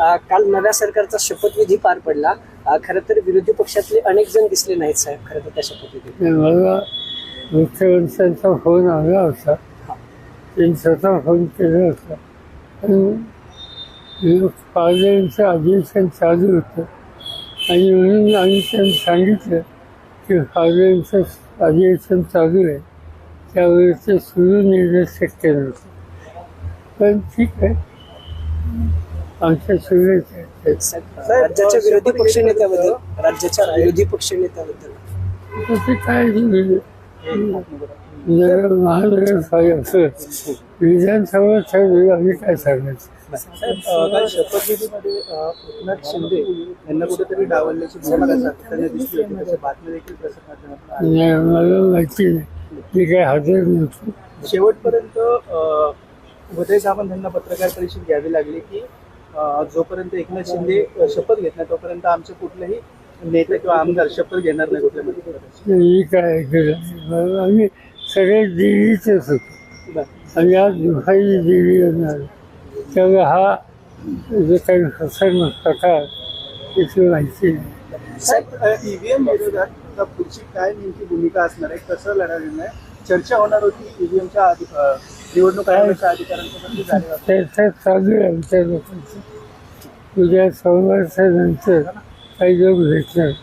काल नव्या सरकारचा शपथविधी पार पडला. खरं तर विरोधी पक्षातले अनेक जण दिसले नाहीत साहेब खरं तर त्या शपथविधीत. आणि मला मुख्यमंत्र्यांचा फोन आला होता. त्यांनी स्वतः फोन केला होता. आणि पार्लमेंटचं अधिवेशन चालू होतं. आणि म्हणून आम्ही त्यांनी सांगितलं की पार्लमेंटचं अधिवेशन चालू आहे. त्यावेळी ते सुरू निर्णय शक्य नव्हतं. पण ठीक आहे. आमच्या राज्याच्या विरोधी पक्षनेत्याबद्दल राज्याच्या विरोधी पक्षनेत्याबद्दल. ते काय महानगरपालिका विधानसभा आम्ही काय सांगायचं? काल शपथविधीमध्ये अ, एकनाथ शिंदे यांना कुठेतरी डावलण्याची भूमिका सातत्याने दिसली होती. त्याच्या बातम्या देखील प्रसारमाध्यमातून आल्या. नाही मला माहिती नाही. मी काय हजर नव्हतो. शेवटपर्यंत उदय सामंत यांना पत्रकार परिषद घ्यावी लागली की जोपर्यंत एकनाथ शिंदे शपथ घेत नाही तोपर्यंत आमचे कुठलेही नेते किंवा आमदार शपथ घेणार नाही कुठल्या मंत्रिपदाची. मी काय आम्ही सगळे दिल्लीतच होतो आणि आज दुपारी दिल्ली येणार. त्यामुळे हा जो काही फसवणूक प्रकार त्याची माहिती नाही. साहेब ईव्हीएम विरोधात आता पुढची काय नेमकी भूमिका असणार आहे? कसं लढा चर्चा होणार होती ईव्हीएमच्या निवडणूक आयोगाच्या अधिकाऱ्यांसोबत झाली चालू आहे आमच्या लोकांचं. उद्या काही लोक भेटणार.